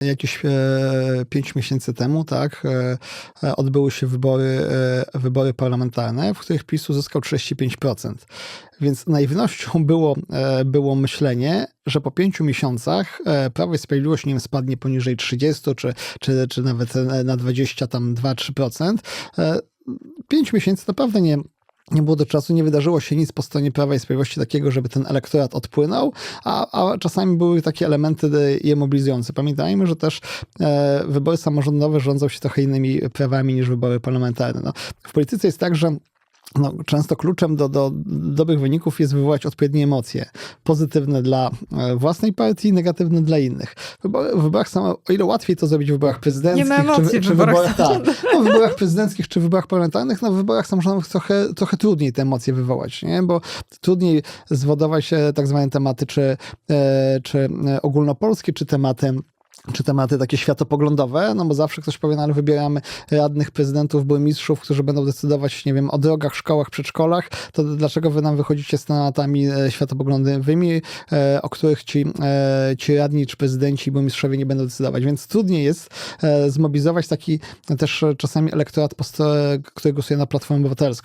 jakieś e, 5 miesięcy temu, tak, e, e, odbyły się wybory, wybory parlamentarne, w których PiS uzyskał 35%. Więc naiwnością było, było myślenie, że po pięciu miesiącach Prawo i Sprawiedliwość nie wiem, spadnie poniżej 30 czy, czy, czy nawet na 20, tam 2-3%. E, Pięć miesięcy naprawdę nie, nie było do czasu, nie wydarzyło się nic po stronie Prawa i Sprawiedliwości takiego, żeby ten elektorat odpłynął, a, a czasami były takie elementy je mobilizujące. Pamiętajmy, że też e, wybory samorządowe rządzą się trochę innymi prawami niż wybory parlamentarne. No, w polityce jest tak, że no, często kluczem do, do dobrych wyników jest wywołać odpowiednie emocje. Pozytywne dla e, własnej partii, negatywne dla innych. W wyborach o ile łatwiej to zrobić w wyborach prezydenckich, Nie ma emocji czy, w czy wyborach wyborach, tak, no, w wyborach prezydenckich czy w wyborach parlamentarnych, no w wyborach samorządowych trochę, trochę trudniej te emocje wywołać, nie? bo trudniej zwodować e, tak zwane tematy, czy, e, czy ogólnopolskie, czy tematy czy tematy takie światopoglądowe, no bo zawsze ktoś powie, no ale wybieramy radnych, prezydentów, burmistrzów, którzy będą decydować, nie wiem, o drogach, szkołach, przedszkolach, to dlaczego wy nam wychodzicie z tematami e, światopoglądowymi, e, o których ci, e, ci radni, czy prezydenci, burmistrzowie nie będą decydować, więc trudniej jest zmobilizować taki też czasami elektorat, który głosuje na Platformę Obywatelską.